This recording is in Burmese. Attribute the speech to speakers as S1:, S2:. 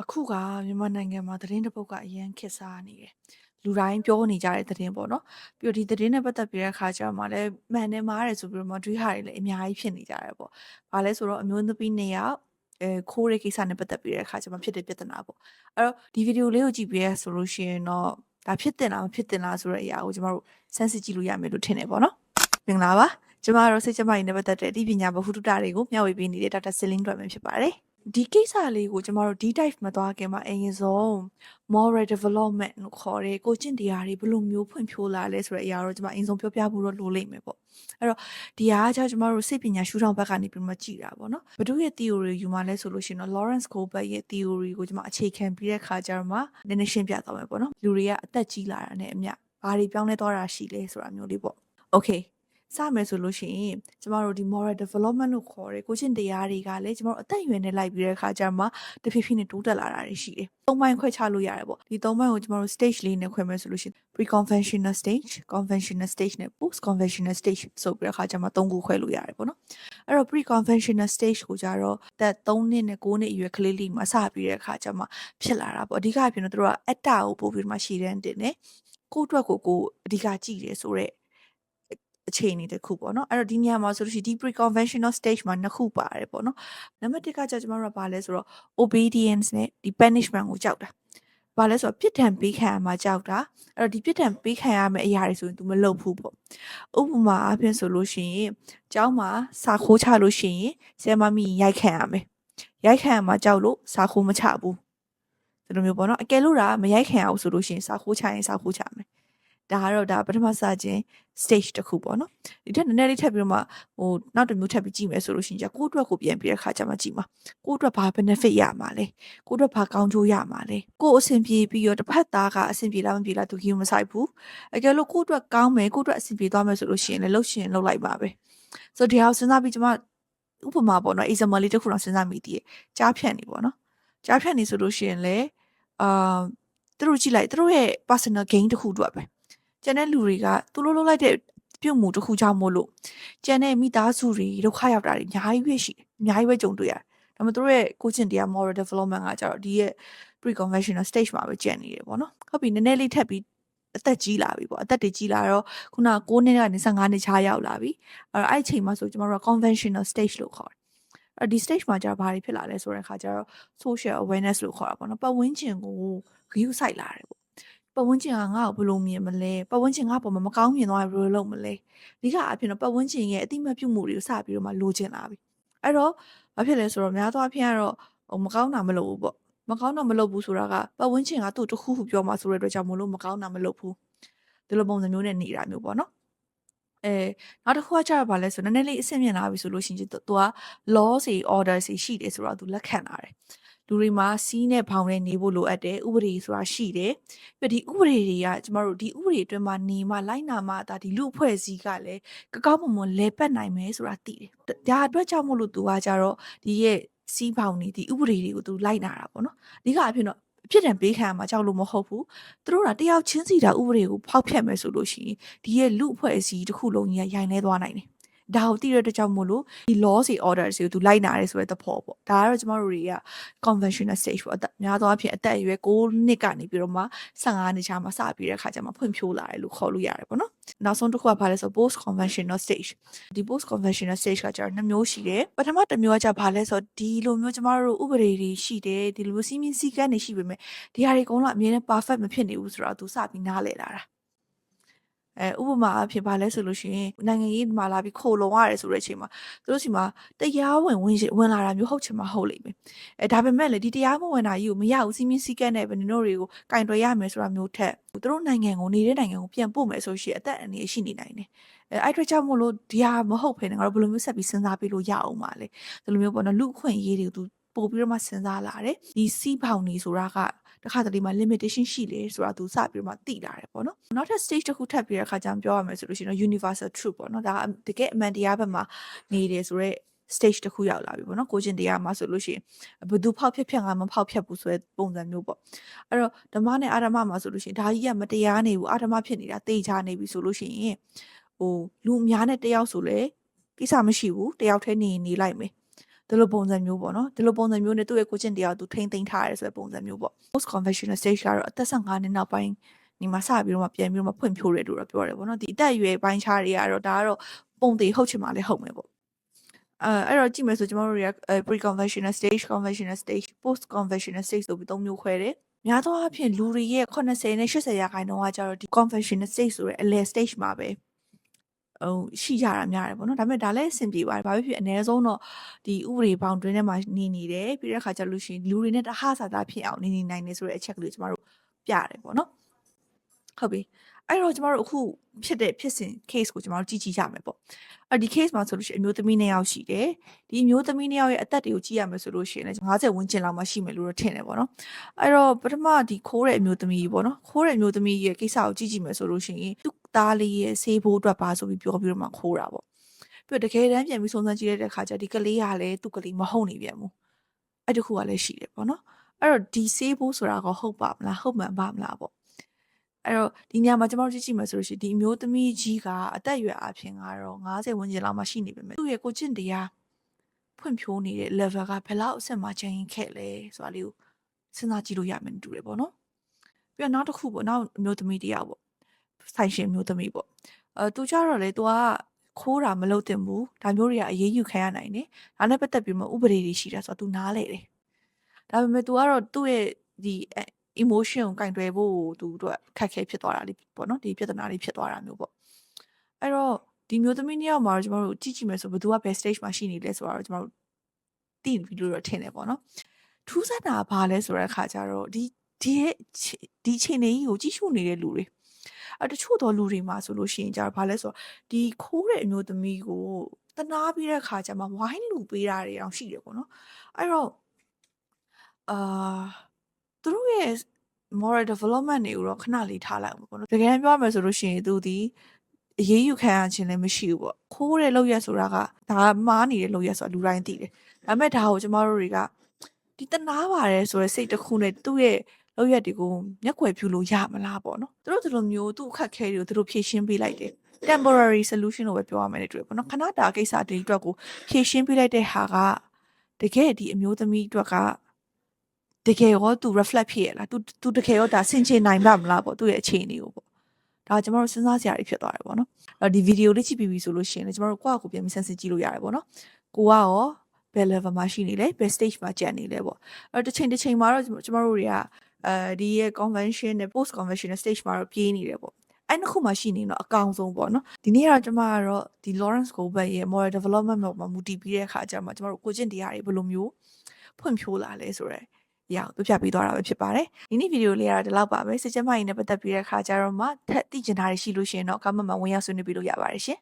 S1: အခုကမြန်မာနိုင်ငံမှာသတင်းတစ်ပုဒ်ကအရန်ခက်စားနေတယ်လူတိုင်းပြောနေကြတဲ့သတင်းပေါ့နော်ပြီးတော့ဒီသတင်းနဲ့ပတ်သက်ပြီးတဲ့အခါကျတော့မှလည်းမှန်တယ်မှားတယ်ဆိုပြီးတော့မှတွေးဟာတွေလည်းအများကြီးဖြစ်နေကြတယ်ပေါ့။ဘာလဲဆိုတော့အမျိုးသမီးနှစ်ယောက်အဲခိုးတဲ့ကိစ္စနဲ့ပတ်သက်ပြီးတဲ့အခါကျမှဖြစ်တဲ့ပြဿနာပေါ့။အဲ့တော့ဒီဗီဒီယိုလေးကိုကြည့်ပြီးရဆိုလို့ရှိရင်တော့ဒါဖြစ်တင်လားမဖြစ်တင်လားဆိုတဲ့အရာကိုကျမတို့စမ်းစစ်ကြည့်လို့ရမယ်လို့ထင်တယ်ပေါ့နော်။မင်္ဂလာပါ။ကျမတို့စိတ်ကျမကြီးနဲ့ပတ်သက်တဲ့အသိပညာဗဟုသုတတွေကိုမျှဝေပေးနေတဲ့ဒေါက်တာဆလင်းတွယ်မဖြစ်ပါတယ်။ ဒီကိစ္စလေးကိုကျမတို့ deep dive မသွားခင်မှာအရင်ဆုံး moral development လို့ခေါ်တဲ့ကိုကျင့်တရားတွေဘယ်လိုမျိုးဖွံ့ဖြိုးလာလဲဆိုတဲ့အရာတော့ကျမအရင်ဆုံးပြောပြဖို့တော့လိုလိမ့်မယ်ပေါ့အဲ့တော့ဒီဟာကကျမတို့စိတ်ပညာရှုထောင့်ဘက်ကနေပြီးမှကြည်တာပေါ့နော်ဘဒုရဲ့ theory ယူမှလဲဆိုလို့ရှိရင်တော့ Lawrence Goldberg ရဲ့ theory ကိုကျမအခြေခံပြီးတဲ့ခါကျတော့မှနည်းနည်းရှင်းပြသွားမယ်ပေါ့နော်လူတွေကအသက်ကြီးလာတာနဲ့အမျှဘာတွေပြောင်းလဲသွားတာရှိလဲဆိုတာမျိုးလေးပေါ့ okay စမယ်ဆိုလို့ရှိရင်ကျမတို့ဒီ moral development လို့ခေါ်တဲ့ကိုချင်းတရားတွေကလည်းကျမတို့အသက်အရွယ်နဲ့လိုက်ပြီးတဲ့အခါကျမှတဖြည်းဖြည်းနဲ့တိုးတက်လာတာတွေရှိတယ်။သုံးပိုင်းခွဲခြားလို့ရတယ်ပေါ့။ဒီသုံးပိုင်းကိုကျမတို့ stage လေးနဲ့ခွဲမယ်ဆိုလို့ရှိရင် pre-conventional stage, conventional stage နဲ့ post-conventional stage ဆိုပြီးတဲ့အခါကျမှသုံးခုခွဲလို့ရတယ်ပေါ့နော်။အဲ့တော့ pre-conventional stage ကိုကြတော့သက်3နှစ်နဲ့9နှစ်အရွယ်ကလေးလေးမှာစပြီးတဲ့အခါကျမှဖြစ်လာတာပေါ့။အဓိကအဖြစ်တော့သူတို့ကအတ္တကိုပို့ပြီးမှရှည်တန်းတင်တယ်။ကိုယ့်အတွက်ကိုကိုအဓိကကြည့်တယ်ဆိုတော့ အခြေအနေတစ်ခုပေါ့နော်အဲ့တော့ဒီနေရာမှာဆိုလို့ရှိရင်ဒီ pre conventional stage မှာနှစ်ခုပါတယ်ပေါ့နော်နံပါတ်1ကကြာကျမတို့ကဘာလဲဆိုတော့ obedience နဲ့ဒီ punishment ကိုကြောက်တာဘာလဲဆိုတော့ပြစ်ဒဏ်ပေးခံရမှာကြောက်တာအဲ့တော့ဒီပြစ်ဒဏ်ပေးခံရမယ့်အရာတွေဆိုရင် तू မလုပ်ဘူးပေါ့ဥပမာအဖြစ်ဆိုလို့ရှိရင်ကျောင်းမှာစာခိုးချလို့ရှိရင်ဆရာမမီရိုက်ခံရမယ်ရိုက်ခံရမှာကြောက်လို့စာခိုးမချဘူးဒီလိုမျိုးပေါ့နော်အကယ်လို့ဒါမရိုက်ခံရဘူးဆိုလို့ရှိရင်စာခိုးချရင်စာခိုးချမယ် ဒါကတော့ဒါပထမစခြင်း stage တစ်ခုပေါ့နော်ဒီထက်နည်းနည်းလေးထပ်ပြီးတော့မှဟိုနောက်တစ်မျိုးထပ်ပြီးကြည့်မယ်ဆိုလို့ရှိရင်じゃကိုယ့်အတွက်ကိုပြန်ပြီးတဲ့ခါကျမှကြည့်မှာကိုယ့်အတွက်ဘာ benefit ရမှာလဲကိုယ့်အတွက်ဘာကောင်းကျိုးရမှာလဲကိုယ့်အဆင်ပြေပြီးတော့တစ်ဖက်သားကအဆင်ပြေလားမပြေလားသူကြီးမဆိုင်ဘူးအကယ်လို့ကိုယ့်အတွက်ကောင်းမယ်ကိုယ့်အတွက်အဆင်ပြေသွားမယ်ဆိုလို့ရှိရင်လည်းလှုပ်ရှင်လှုပ်လိုက်ပါပဲဆိုတော့ဒီဟာကိုစဉ်းစားပြီးကျမဥပမာပေါ့နော် example လေးတစ်ခုတော့စဉ်းစားမိသေးတယ်ကြားဖြတ်နေပေါ့နော်ကြားဖြတ်နေဆိုလို့ရှိရင်လည်းအာသူတို့ကြည့်လိုက်သူတို့ရဲ့ personal gain တစ်ခုအတွက်ပဲ ကျန်တဲ့လူတွေကသူတို့လုပ်လိုက်တဲ့ပြုတ်မှုတစ်ခုကြောင့်မို့လို့ကျန်တဲ့မိသားစုတွေဒုက္ခရောက်တာတွေအများကြီးပဲရှိတယ်အများကြီးပဲကြုံတွေ့ရတယ်ဒါပေမဲ့သူတို့ရဲ့ကိုချင်းတရား moral development ကကြတော့ဒီရဲ့ pre conventional stage မှာပဲကျန်နေတယ်ပေါ့နော်ဟုတ်ပြီနည်းနည်းလေးထပ်ပြီးအသက်ကြီးလာပြီပေါ့အသက်တွေကြီးလာတော့ခုန9နှစ်ကနေ15နှစ်ချားရောက်လာပြီအဲ့တော့အဲ့အချိန်မှာဆိုကျွန်တော်တို့က conventional stage လို့ခေါ်တယ်အဲ့ဒီ stage မှာကျတော့ဘာတွေဖြစ်လာလဲဆိုတဲ့အခါကျတော့ social awareness လို့ခေါ်တာပေါ့နော်ပတ်ဝန်းကျင်ကိုဂရုစိုက်လာတယ်ပေါ့ ပတ်ဝန်းကျင်ကငါ့ကိုဘယ်လိုမြင်မလဲပတ်ဝန်းကျင်ငါ့ပေါ်မှာမကောင်းမြင်သွားရင်ဘယ်လိုလုပ်မလဲအဓိကအဖြစ်တော့ပတ်ဝန်းကျင်ရဲ့အတိမတ်ပြုမှုတွေကိုစပြီးတော့မှလိုချင်လာပြီအဲ့တော့ဘာဖြစ်လဲဆိုတော့များသောအားဖြင့်ကတော့ဟိုမကောင်းတာမလုပ်ဘူးပေါ့မကောင်းတာမလုပ်ဘူးဆိုတာကပတ်ဝန်းကျင်ကသူ့တခုခုပြောမှဆိုတဲ့အတွက်ကြောင့်မလို့မကောင်းတာမလုပ်ဘူးဒီလိုပုံစံမျိုးနဲ့နေတာမျိုးပေါ့နော်အဲနောက်တစ်ခုကကျတော့ဗာလဲဆိုနည်းနည်းလေးအဆင့်မြင့်လာပြီဆိုလို့ရှိရင်သူက law စီ order စီရှိတယ်ဆိုတော့သူလက်ခံလာတယ် လူတွေမှာစီးနဲ့ဘောင်နဲ့နေဖို့လိုအပ်တယ်ဥပဒေဆိုတာရှိတယ်ပြီးဒီဥပဒေတွေကကျမတို့ဒီဥပဒေအတွင်းမှာနေမှလိုက်နာမှဒါဒီလူအဖွဲ့အစည်းကလည်းကကောက်မွန်မွန်လဲပတ်နိုင်မယ်ဆိုတာသိတယ်ဒါအတွက်ကြောင့်မို့လို့သူကကြတော့ဒီရဲ့စီးဘောင်နေဒီဥပဒေတွေကိုသူလိုက်နာတာပေါ့နော်အဓိကအဖြစ်တော့ဖြစ်တယ်ပေးခံရမှာကြောက်လို့မဟုတ်ဘူးသူတို့ကတယောက်ချင်းစီတာဥပဒေကိုဖောက်ဖျက်မယ်ဆိုလို့ရှိရင်ဒီရဲ့လူအဖွဲ့အစည်းတစ်ခုလုံးကြီးရိုင်နေသွားနိုင်တယ် ဒါကိုသိရတဲ့ကြောင့်မို့လို့ဒီ law စီ order စီကိုသူလိုက်နာရဲဆိုတဲ့သဘောပေါ့ဒါကတော့ကျမတို့တွေက conventional stage ပေါ့အသက်များသောအားဖြင့်အသက်အရွယ်6နှစ်ကနေပြီးတော့မှ15နှစ်ချာမှစပြီးတဲ့အခါကျမှဖွံ့ဖြိုးလာတယ်လို့ခေါ်လို့ရတယ်ပေါ့နော်နောက်ဆုံးတစ်ခုကဘာလဲဆို post conventional stage ဒီ post conventional stage ကကျတော့နှစ်မျိုးရှိတယ်ပထမတစ်မျိုးကကျဘာလဲဆိုဒီလိုမျိုးကျမတို့ဥပဒေတွေရှိတယ်ဒီလိုမျိုးစီးမင်းစည်းကမ်းတွေရှိပေမဲ့ဒီဟာတွေအကုန်လုံးအမြဲတမ်း perfect မဖြစ်နေဘူးဆိုတော့သူစပြီးနားလည်လာတာ အဲဥပမာအဖြစ်ပါလဲဆိုလို့ရှိရင်နိုင်ငံရေးမှာလာပြီးခိုလုံရတယ်ဆိုတဲ့အချိန်မှာသူတို့စီမှာတရားဝင်ဝင်ဝင်လာတာမျိုးဟုတ်ချင်မှဟုတ်လိမ့်မယ်အဲဒါပေမဲ့လေဒီတရားမဝင်တာကြီးကိုမရဘူးစီးမင်းစည်းကမ်းနဲ့ဘယ်နင်တို့တွေကိုကင်တွယ်ရမယ်ဆိုတာမျိုးထက်သူတို့နိုင်ငံကိုနေတဲ့နိုင်ငံကိုပြန်ပို့မယ်ဆိုရှင်အသက်အန္တရာယ်ရှိနေနိုင်တယ်အဲအဲ့အတွက်ကြောင့်မို့လို့ဒီဟာမဟုတ်ဖ ೇನೆ ငါတို့ဘယ်လိုမျိုးဆက်ပြီးစဉ်းစားပြီးလို့ရအောင်ပါလဲဒီလိုမျိုးပေါ့နော်လူအခွင့်အရေးတွေကိုသူပို့ပြီးတော့မှစဉ်းစားလာတယ်ဒီစီးပေါင်နေဆိုတာက တခါတလေမှာ limitation ရှိလေဆိုတာသူစပြီးတော့မှသိလာတယ်ပေါ့နော်နောက်ထပ် stage တစ်ခုထပ်ပြီးတဲ့အခါကျမှပြောရမယ်ဆိုလို့ရှိရင် universal truth ပေါ့နော်ဒါတကယ်အမှန်တရားဘက်မှာနေတယ်ဆိုတော့ stage တစ်ခုရောက်လာပြီပေါ့နော်ကိုချင်းတရားမှာဆိုလို့ရှိရင်ဘသူဖောက်ဖြက်ဖြက်ငါမဖောက်ဖြက်ဘူးဆိုတဲ့ပုံစံမျိုးပေါ့အဲ့တော့ဓမ္မနဲ့အာဓမ္မမှာဆိုလို့ရှိရင်ဒါကြီးကမတရားနေဘူးအာဓမ္မဖြစ်နေတာတေချာနေပြီဆိုလို့ရှိရင်ဟိုလူအများနဲ့တယောက်ဆိုလဲကိစ္စမရှိဘူးတယောက်တည်းနေနေလိုက်မယ် ဒီလိုပုံစံမျိုးပေါ့နော်ဒီလိုပုံစံမျိုးနဲ့သူ့ရဲ့ကိုချင်းတရားကိုသူထိမ့်သိမ်းထားရဲဆိုတဲ့ပုံစံမျိုးပေါ့ post conventional stage ကတော့အသက်15နှစ်နောက်ပိုင်းဒီမှာစပြီးတော့မှပြန်ပြီးတော့မှဖွင့်ဖြိုးတယ်လို့တော့ပြောတယ်ပေါ့နော်ဒီအသက်အရွယ်ပိုင်းခြားတွေကတော့ဒါကတော့ပုံသေးဟုတ်ချင်မှလည်းဟုတ်မယ်ပေါ့အဲအဲ့တော့ကြည့်မယ်ဆိုကျမတို့တွေက pre conventional stage conventional stage post conventional stage ဆိုပြီးသုံးမျိုးခွဲတယ်များသောအားဖြင့်လူတွေရဲ့80နဲ့80ရာခိုင်နှုန်းကကျတော့ဒီ conventional stage ဆိုတဲ့အလယ် stage မှာပဲ ဟိုရှိကြတာများတယ်ပေါ့နော်ဒါပေမဲ့ဒါလည်းအဆင်ပြေပါတယ်ဘာဖြစ်ဖြစ်အ ਨੇ ဆုံးတော့ဒီဥပဒေဘောင်တွင်းထဲမှာနေနေတယ်ပြီးတဲ့အခါကျလို့ရှိရင်လူတွေနဲ့တဟဆာတာဖြစ်အောင်နေနေနိုင်နေဆိုတဲ့အချက်ကလေးကျမတို့ပြတယ်ပေါ့နော်ဟုတ်ပြီအဲ့တော့ကျမတို့အခုဖြစ်တဲ့ဖြစ်စဉ် case ကိုကျမတို့ကြည့်ကြည့်ရမယ်ပေါ့အဲ့ဒီ case မှာဆိုလို့ရှိရင်အမျိုးသမီးနှစ်ယောက်ရှိတယ်ဒီအမျိုးသမီးနှစ်ယောက်ရဲ့အသက်တွေကိုကြည့်ရမယ်ဆိုလို့ရှိရင်လည်း50ဝန်းကျင်လောက်မှရှိမယ်လို့တော့ထင်တယ်ပေါ့နော်အဲ့တော့ပထမဒီခိုးတဲ့အမျိုးသမီးပေါ့နော်ခိုးတဲ့အမျိုးသမီးရဲ့ကိစ္စကိုကြည့်ကြည့်မယ်ဆိုလို့ရှိရင်သူ့ သားလေးရဲ့ဆေးဖို့အတွက်ပါဆိုပြီးပြောပြီးတော့မှခိုးတာပေါ့ပြီးတော့တကယ်တမ်းပြန်ပြီးစုံစမ်းကြည့်လိုက်တဲ့အခါကျဒီကလေးကလည်းသူ့ကလေးမဟုတ်နေပြန်ဘူးအဲ့တခုကလည်းရှိတယ်ပေါ့နော်အဲ့တော့ဒီဆေးဖို့ဆိုတာကဟုတ်ပါမလားဟုတ်မှန်ပါမလားပေါ့အဲ့တော့ဒီညမှာကျွန်တော်တို့ကြည့်ကြည့်မယ်ဆိုလို့ရှိရင်ဒီအမျိုးသမီးကြီးကအသက်အရွယ်အပြင်ကတော့90ဝန်းကျင်လောက်မှရှိနေပေမဲ့သူ့ရဲ့ကိုကျင့်တရားဖွံ့ဖြိုးနေတဲ့ level ကဘယ်လောက်အဆင့်မှာချိန်ခဲ့လဲဆိုတာလေးကိုစဉ်းစားကြည့်လို့ရမယ်တူတယ်ပေါ့နော်ပြီးတော့နောက်တစ်ခုပေါ့နောက်အမျိုးသမီးတရားပေါ့ ဆိုင်ရှင်အမျိုးသမီးပေါ့အဲသူကြတော့လေသူကခိုးတာမလုပ်သင့်ဘူးဒါမျိုးတွေကအရေးယူခံရနိုင်တယ်ဒါနဲ့ပတ်သက်ပြီးမှဥပဒေတွေရှိတာဆိုတော့ तू နားလေတယ်ဒါပေမဲ့ तू ကတော့သူ့ရဲ့ဒီ emotion ကိုကင်တွယ်ဖို့သူတို့ခက်ခဲဖြစ်သွားတာလေးပေါ့နော်ဒီပြဿနာလေးဖြစ်သွားတာမျိုးပေါ့အဲ့တော့ဒီမျိုးသမီးနှစ်ယောက်မှာတော့ကျမတို့ကြည့်ကြည့်မယ်ဆိုဘယ်သူကဘယ် stage မှာရှိနေလဲဆိုတော့ကျမတို့သိပြီလို့တော့ထင်တယ်ပေါ့နော်ထူးဆန်းတာဘာလဲဆိုတဲ့အခါကျတော့ဒီဒီဒီချိန်နေကြီးကိုကြည့်ရှုနေတဲ့လူတွေ အတချို့သောလူတွေမှာဆိုလို့ရှိရင်ကျတော့ဘာလဲဆိုတော့ဒီခိုးတဲ့အမျိုးသမီးကိုတနာပြီးတဲ့အခါကျမှဝိုင်းလူပေးတာတွေတောင်ရှိတယ်ပေါ့နော်အဲ့တော့အာသူတို့ရဲ့ moral development တွေကိုတော့ခဏလေးထားလိုက်အောင်ပေါ့နော်တကယ်ပြောရမယ်ဆိုလို့ရှိရင်သူဒီအရေးယူခံရခြင်းလည်းမရှိဘူးပေါ့ခိုးတဲ့လောက်ရက်ဆိုတာကဒါမားနေတဲ့လောက်ရက်ဆိုတာလူတိုင်းသိတယ်ဒါပေမဲ့ဒါကိုကျမတို့တွေကဒီတနာပါတယ်ဆိုရယ်စိတ်တစ်ခုနဲ့သူ့ရဲ့ လောက်ရက်တွေကိုမျက်ွယ်ဖြူလို့ရမလားပေါ့နော်သူတို့ဒီလိုမျိုးသူ့အခက်ခဲတွေကိုသူတို့ဖြေရှင်းပေးလိုက်တယ် temporary solution လို့ပဲပြောရမယ်တဲ့တွေ့ပေါ့နော်ခဏတာကိစ္စတည်းအတွက်ကိုဖြေရှင်းပေးလိုက်တဲ့ဟာကတကယ်ဒီအမျိုးသမီးအတွက်ကတကယ်ရောသူ reflect ဖြစ်ရလားသူသူတကယ်ရောဒါဆင်ခြင်နိုင်ပါမလားပေါ့သူ့ရဲ့အခြေအနေကိုပေါ့ဒါကျွန်တော်တို့စဉ်းစားစရာတွေဖြစ်သွားတယ်ပေါ့နော်အဲ့ဒီဗီဒီယိုလေးကြည့်ပြီးပြီဆိုလို့ရှိရင်လည်းကျွန်တော်တို့ကိုယ့်အကိုပြန်ပြီးဆန်းစစ်ကြည့်လို့ရတယ်ပေါ့နော်ကိုကရောဘယ် level မှာရှိနေလဲဘယ် stage မှာကျန်နေလဲပေါ့အဲ့တစ်ချိန်တစ်ချိန်မှာတော့ကျွန်တော်တို့တွေက အဲဒီရဲ့ convention နဲ့ post convention stage မှာတော့ပြေးနေတယ်ပေါ့အဲ့နှစ်ခုမှရှိနေတော့အကောင်ဆုံးပေါ့နော်ဒီနေ့တော့ကျွန်မကတော့ဒီ Lawrence Goldberg ရဲ့ moral development မှာမူတည်ပြီးတဲ့အခါကျမှကျွန်တော်တို့ကိုကျင့်တရားတွေဘယ်လိုမျိုးဖွံ့ဖြိုးလာလဲဆိုတော့ရအောင်ပြပြပေးသွားတာပဲဖြစ်ပါတယ်ဒီနေ့ဗီဒီယိုလေးကတော့ဒီလောက်ပါပဲစစ်ချက်မှရင်နဲ့ပတ်သက်ပြီးတဲ့အခါကျတော့မှထပ်သိချင်တာတွေရှိလို့ရှိရင်တော့ comment မှာဝင်ရောက်ဆွေးနွေးပေးလို့ရပါတယ်ရှင်